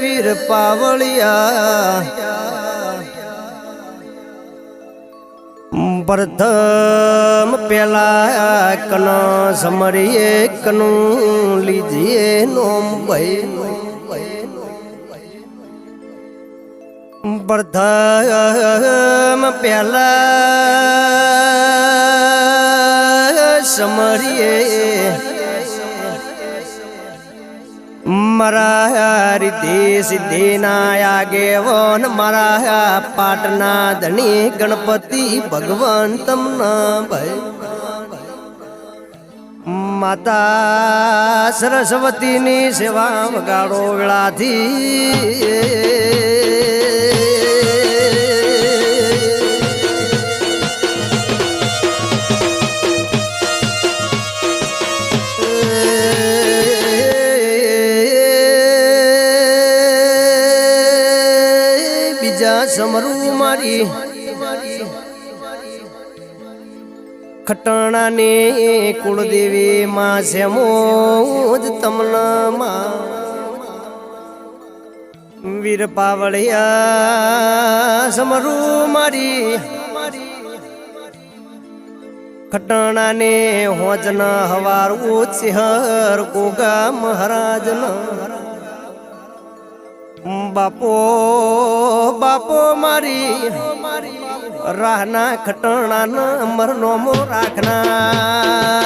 વીર પાવળિયા પ્રથમ પેલા કન સમરીએ કનું લીધીએ નોમ ભાઈ પ્રથમ પેલા સમરીએ. મારા રીતિ સિદ્ધિના આગેવન મારા પાટના ધણી ગણપતિ ભગવાન તમના ભાઈ માતા સરસ્વતીની સેવા વગાડો વેળાથી. ખટાણાની કુળદેવી માં છે મોજ તમનામાં. વીર પાવળિયા સમરું મારી. ખટાણાને હોજના હવાર ઉચિહર કોગા મહારાજન. બાપો બાપો મારી મારી. રાહના ખટણા અમરનો મો રાખનારી.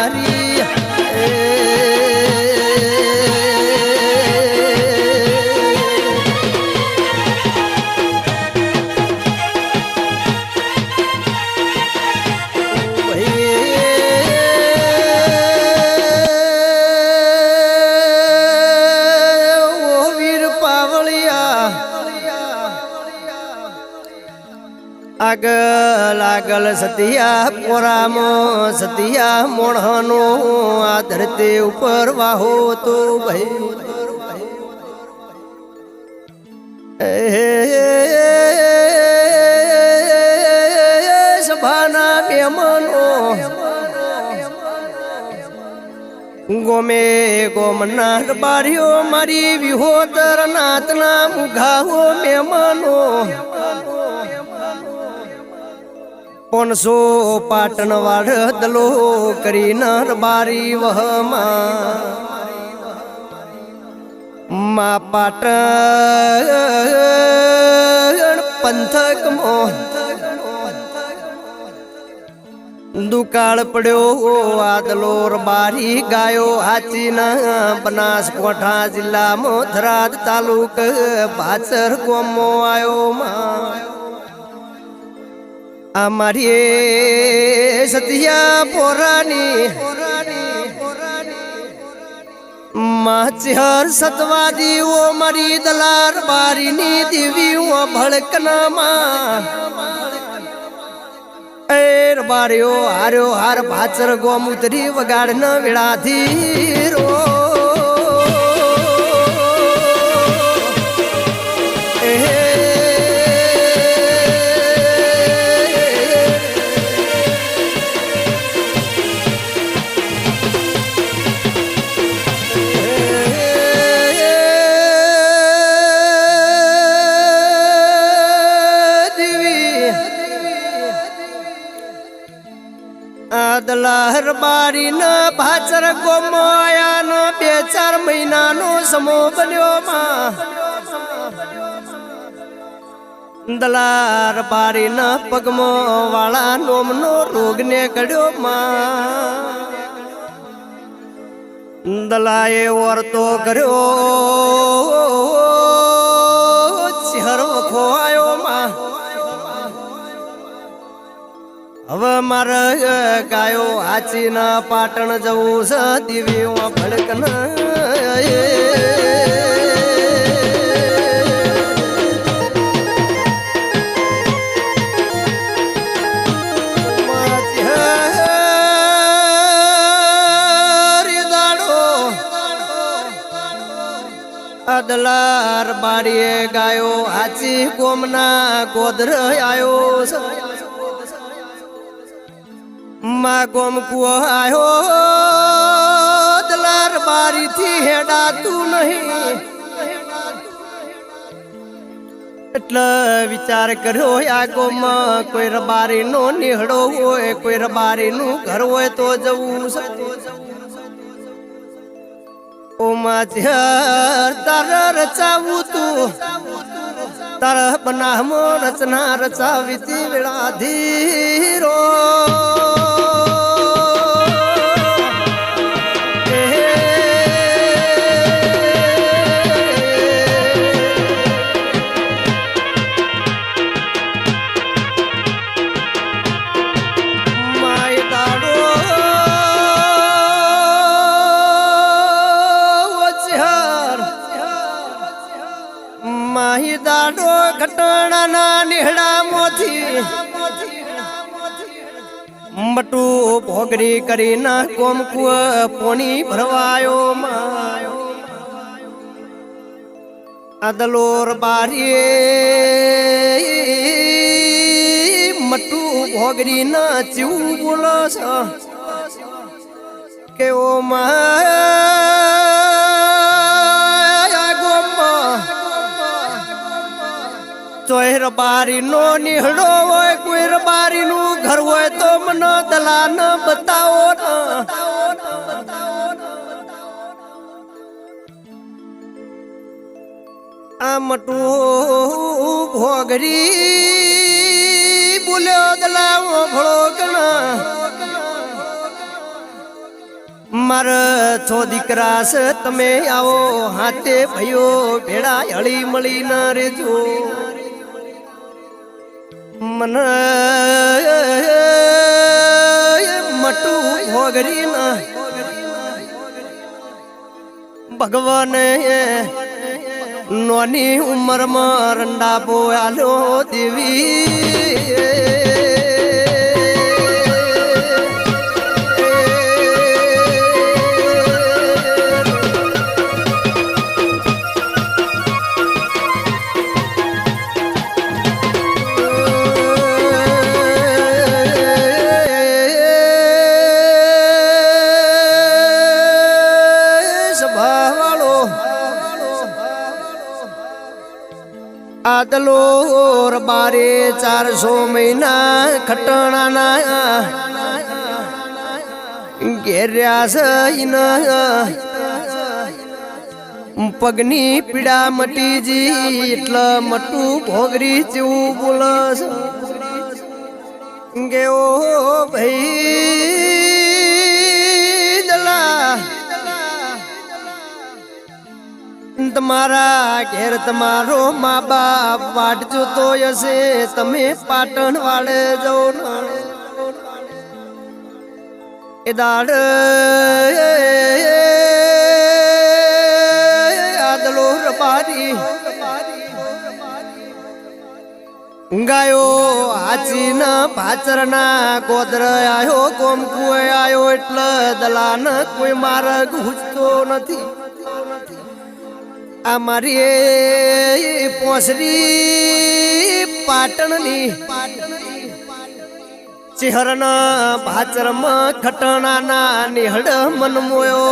આગળ આગળ સતિયા પોરામો, સતિયા મોણનો આ ધરતી ઉપર વાહો તો ભાઈ સભાના મહેમાનો ગોમે ગોમનાથ બારીઓ મારી વિહોતર નાતના મુઘાઓ મહેમાનો પોનસો પાટણ વાડ દલો કરી નર બારી વહમાં. મા પાટણ પંથક મોહ દુકાળ પડ્યો આદલો બારી ગાયો હાચીના બનાસકોઠા જિલ્લા મોથરાજ તાલુક ભાચર ગોમો આવ્યો માં. અમારી સતિયા પોરાની સતવાદી ઓ મારી દલાર બારીની ઓ ભળકનામાં એર બાર્યો, હાર્યો, હાર ભાચર ગોમ વગાડન વગાડ ન રો આદલાહર બારી ભાચર ગોમાયા બે ચાર મહિનાનો સમો બન્યો માં. દલાર બારી ના પગમો વાળા નોમનો રોગ ને ગડ્યો માં. દલાએ વર્તો કર્યો ચહેરો વખો હવે મારે ગાયો હાચી ના પાટણ જવું છે દિવ્યો ભડકન. અદલાર બારીએ ગાયો હાચી કોમના ગોદર આવ્યો માં ગોમ કુઓ આયો, દલાર બારીથી હેડાતું નહીં. એટલે વિચાર કર્યો, આ ગોમાં કોઈ રબારી નો નિહળો હોય, કોઈ રબારી નું ઘર હોય તો જવું છે. ઓમાં ત્યાર તાર રચાવું તું તાર બનામો રચના રચાવી તી મટુ ભોગરી કરી ના કોમકુવ પોની ભરવાયો માયો. અદલોર બારીએ મટુ ભોગરી ના ચીવું બોલો કે ઓ માયા ચોહેર બારી નો નિહળો હોય કોઈ બારી નું ઘર હોય તો મને દલાન બતાવો આ મટું ભોગરી બોલ્યો દલાવો ભળો ગણા. માર છો દીકરા તમે આવો, હાથે ભયો ભેડા હળી મળી ન રેજો મન મટું ભોગરી ના. ભગવાન નોની ઉંમરમાં રંડા બોયાલો દેવી. ખટણાના ઘેર્યા છે પગની પીડા મટીજી એટલે મટું ભોગરી જેવું બોલસ ગયો ભાઈ તમારા ઘેર તમારો મા બાપ વાટ જોતો હશે. તમે પાટણ વાળે જાઓ એ દાડ આદલો રબારી. ગાયો હાચી ના ભાચર ના ગોદર આયો કોમકુ આયો, એટલે દલાન કોઈ માર્ગ હુજતો નથી. આ મારી પોસરી પાટણની ચેહરના ભાચરમાં ખટણાના નિહળ મન મોયો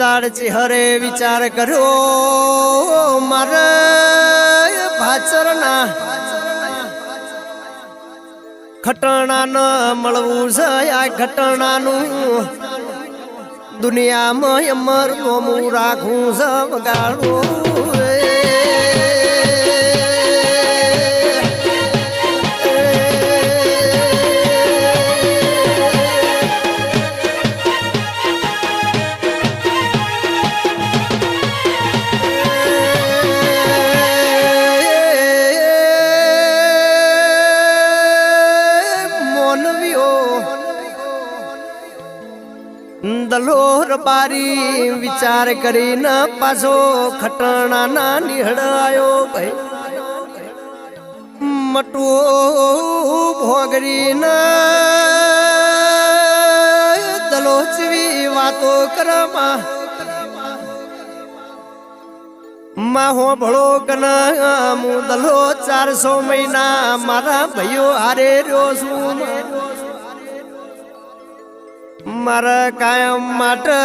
દાડ ચેહરે વિચાર કર્યો, મારે ભાચરના ખટણા ન મળવું છે આ ઘટણાનું. દુનિયામાં અમર નોમું રાખું છે બારી વિચાર કરીને પાછો ખટણા ના નિહળાયો ભાઈ. મટુ ભોગરી દલોચવી વાતો કરમાં. માહો ભળો કના મુદલો ચારસો મહિના. મારા ભાઈઓ હારે રહ્યો છું. મારા કાયમ માટે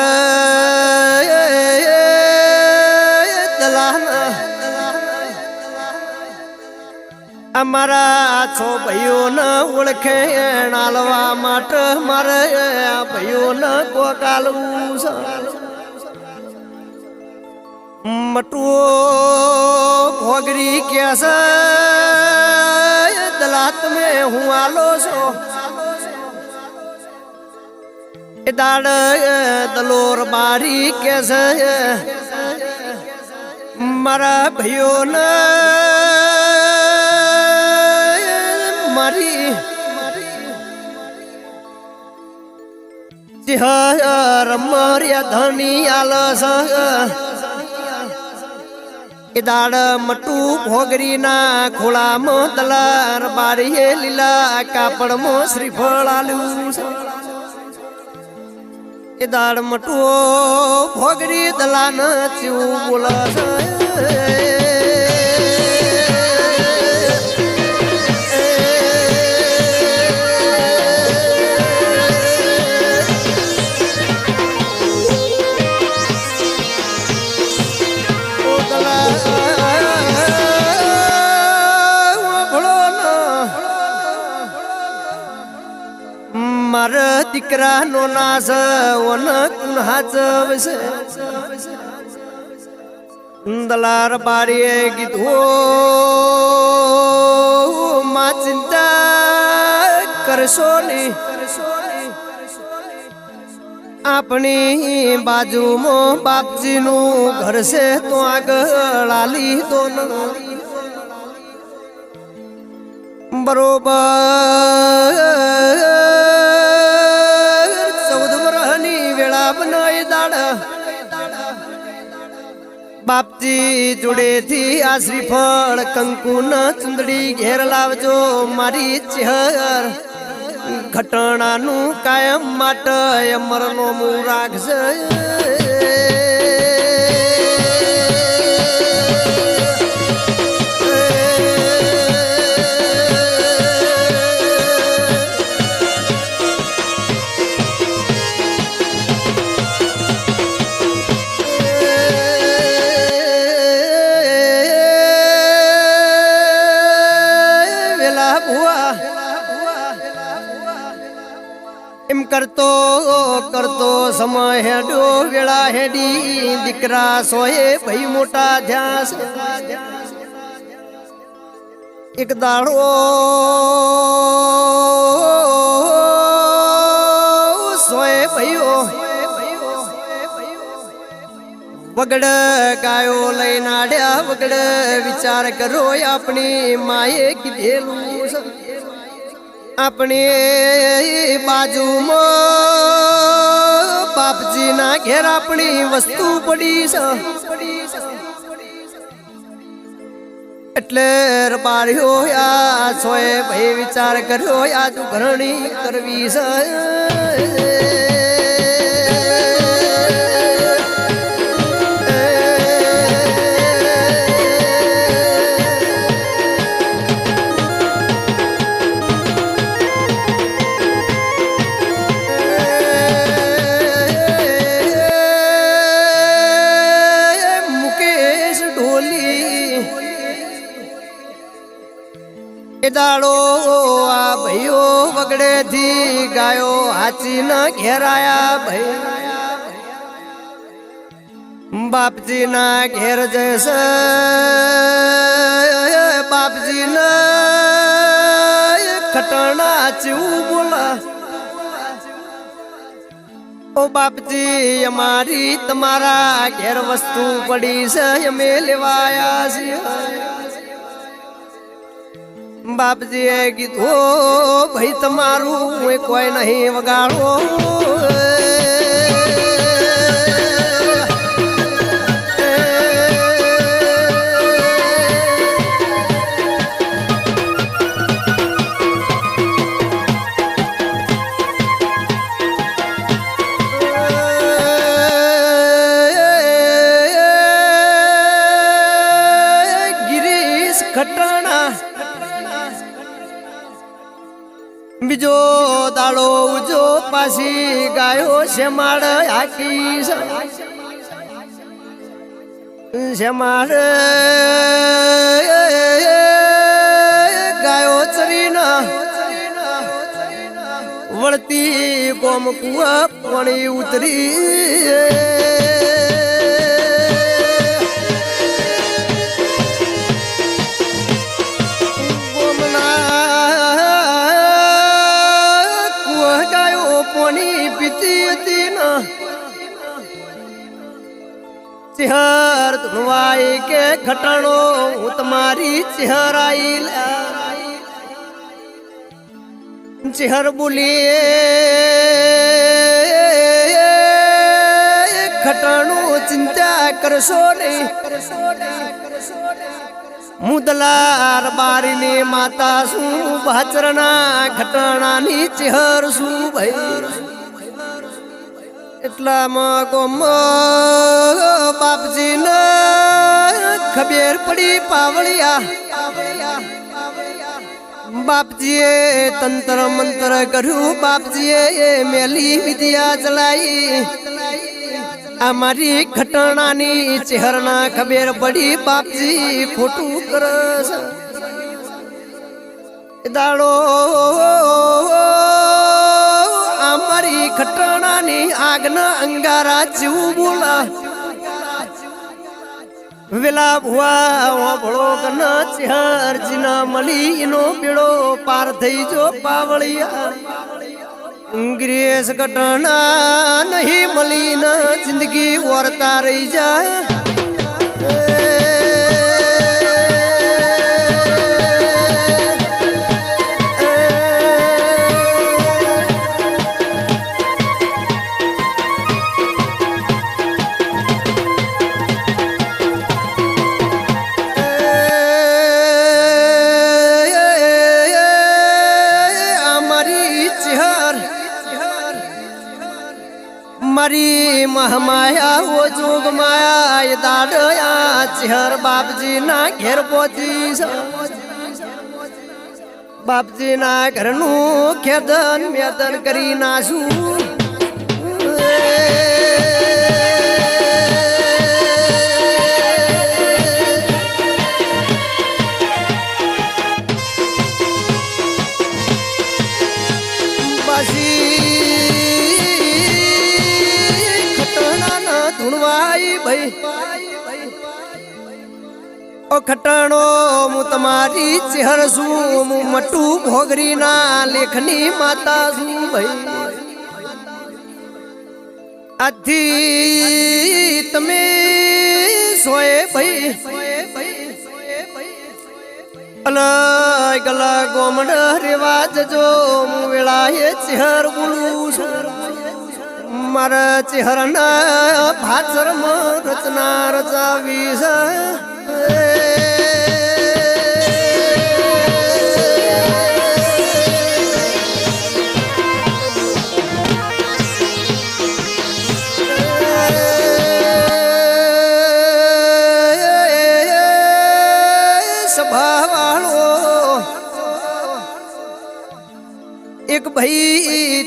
અમારા છો ભાઈઓને ઓળખે નાલવા માટે મારે ભાઈઓને કોકાલવું મટુઓ ભોગરી ક્યાં છે? દલા તમે હું આલો છો? દાડ દલોર બારી કે છે મારા ભાઈઓને મારી રમરિયા ધની આલસ એ દાડ મટુ ભોગરી ખોળામાં દલાર બારીએ લીલા કાપડમાં શ્રીફળ આલ્યું. એ દાળ મટવો ભોગરી દલાન ચીવું મારા દીકરા નો નાસ વન કુન્હાચ વસે દલાર બારીએ કીધું માં ચિંતા કરશો ને આપણી બાજુમાં બાપજીનું ઘર છે તો આગળ આલી તો બરોબર દાડ બાપજી જોડેથી આ શ્રીફળ કંકુ ન ચુંદડી ઘેર લાવજો મારી ચહેર. ઘટણાનું કાયમ માટે અમરનો મું રાખશે કરતો કરતો સમય હેડો વેળા હેડી, દીકરા સોએ ભાઈ મોટા ધ્યાસ એક દાડો સોએ ભાઈઓ વગડ ગાયો લઈને આડ્યા, વગડ વિચાર કરો આપણી માએ કીધેલું. આપણી બાજુમાં બાપજીના ઘેર આપણી વસ્તુ પડી છે. એટલે રબાર્યો યા સોએ ભાઈ વિચાર કર્યો યા તું ઘરણી કરવી છે. હાચી ન ઘેરાયા ભાઈ. બાપજી ના ઘેર જશે બાપજી ના ખટણા ચેવું બોલા. ઓ બાપજી, અમારી તમારા ઘેર વસ્તુ પડી છે, અમે લેવાયા છીએ. બાપજીએ કીધું "ઓ ભાઈ તમારું કોઈ નહીં વગાડો. પાછી ગાયો શેમાડ હાકી શેમાડ ગાયો ચરીના વળતી ગોમ કુવા પાણી ઉતરી. ચિહર ધુવાય કે ખટાણો હું તમારી ચિહર આઈ ચિહર બોલી ખટાણું ચિંતા કરશો નહીં. મુદલાર બારીની માતા શું ભાચરના ખટાણાની ચિહર શું ભાઈ? એટલામાં ગોમ બાપજી ને ખબેર પડી પાવળિયા. બાપજીએ તંત્ર મંત્ર કર્યું, બાપજીએ મેલી વિદ્યા ચલાઈ આ મારી ઘટનાની ચહેરના ખબેર પડી, બાપજી ખોટું કરસ દાડો આ ઘટનાની આગના અંગારા જેવું બોલા. વેલા ભુવા ઓભળો કન ચહરજી ના મળી એનો પીળો પાર થઈ જો પાવળિયા. અંગ્રેજ ઘટના નહીં મળી ન જિંદગી ઓરતા રહી જાય. ચહેર બાપજી ના ઘેર પહોંચી. બાપજી ના ઘરનું ખેદન મેદન કરી નાશું ધૂણવાઈ ભાઈ ઓ હું તમારી ચહેર છું, હું મટું ભોગરી ના લેખની માતા છું ભાઈ. આથી તમે સોએ ભાઈ. અલગ અલગ ગોમડ રેવા જજો, હું વેળાએ ચહેર બોલું છું. મારા ચહેરાના ભાચર રચના રચાવી છે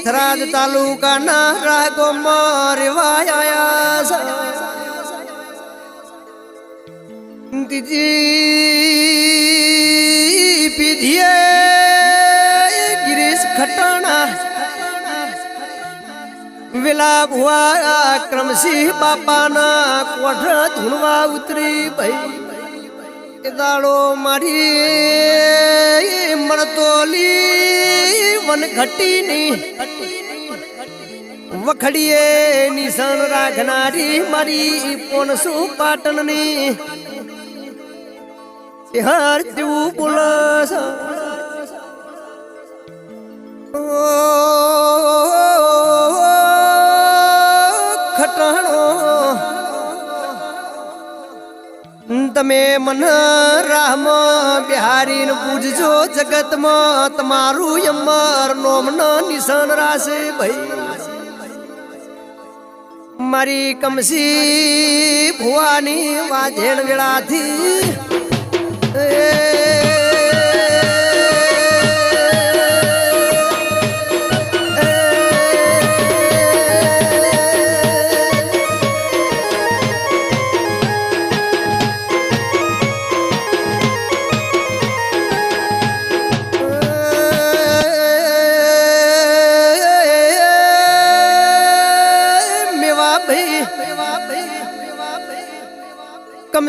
થરાદ તાલુકાના રાગોમાં રેવાયા ત્રીજી પીધીએ ગિરીશ ખટાણા. વેલા ભુવા ક્રમસિંહ બાપાના કોઠ ધૂણવા ઉતરી ભાઈ. દાડો મારી મળતોલી વન ઘટીની વખડીએ નિશાન રાખનારી મારી પોનસુ પાટણની હાર જેવું બોલસ ખટાણો તમે મન રામ બિહારી પૂજજો જગતમાં તમારું અમર નોમ નિશાન રાશે ભાઈ. મારી કમસી ભુવાની વાજેણ વેળાથી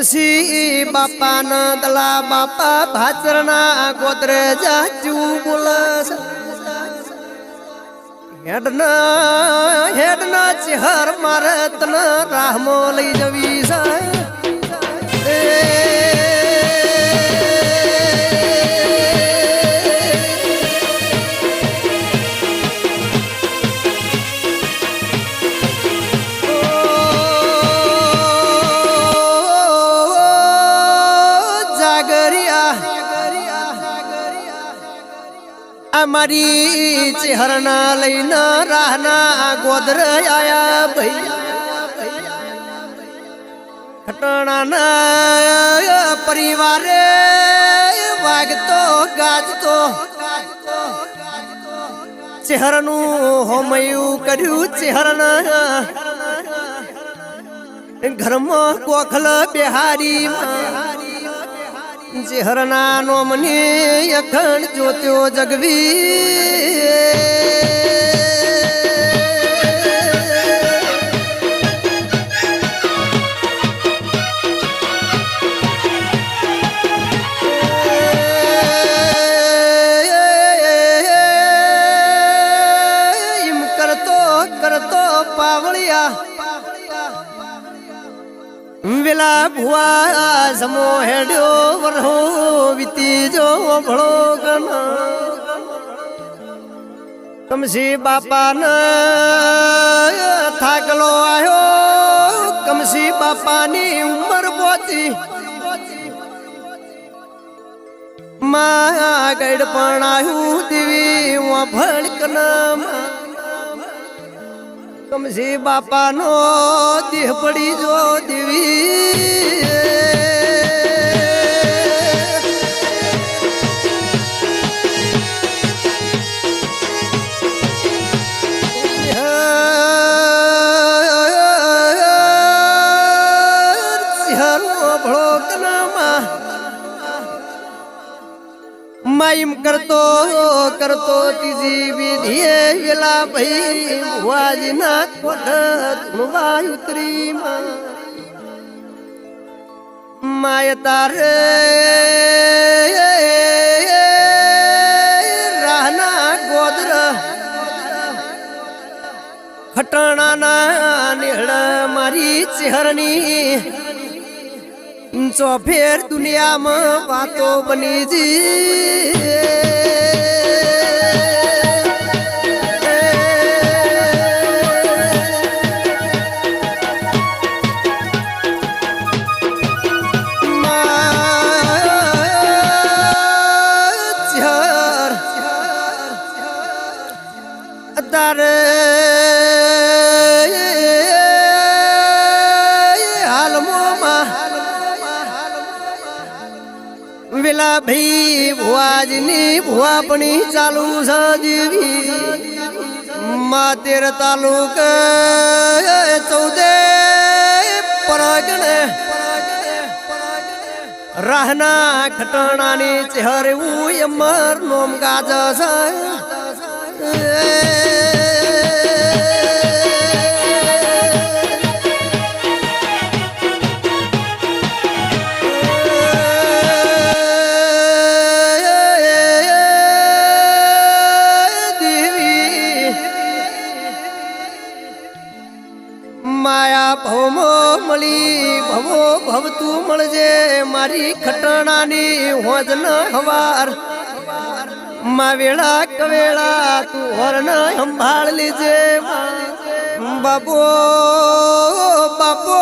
કમસી બાપા નંદલા બાપા ભાચરના ગોદરે જાચું બોલસ હેડના હેડના ચહેર મારે તને રાહમો લઈ જવી છે. અમારી ચહેરના લઈને રાહના ગોદર આયા ભાઈ ખટણાના પરિવારે વાગતો, ગાજતો. ચહેરનું હોમયું કર્યું ચહેરના. ઘરમાં કોખલ બિહારી ચહેરના નો મને અખંડ જોત્યો જગવી. ભુવા સમો હેડ્યો વરહો વીતી જો ભળો ગણ. કમસી બાપાન થાકલો આવ્યો કમસી બાપાની ઉંમર પહોંચી માં ગઈડ પણ આવ્યું દેવી, હું ભડકન કમસી બાપાનો દેહ પડી જો દેવી. કરતો કરતો ત્રીજી વિધિએ વેલા ભાઈ ભુવાજીના ધૂણવા ઉતરી માય તારે રાહના ગોદર ખટણાના નિહળ મારી ચહેરની ચોફેર દુનિયામાં વાતો બની જી. ભુવાજની ભુઆપણી ચાલુ સજીવી માતેર તાલુક ચૌદે પરગણે રાહના ખટણાની ચહેરવું અમર નોમ ગાજ દેવી મળજે, મારી ખટણાની ન હવાર. માવેળા કવેળા, તું હરણ સંભાળ લીજે બાપો બાપો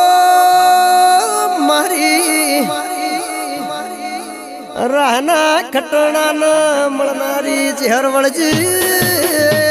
મારી રાહના ખટણા મળનારી ચહેર વળજી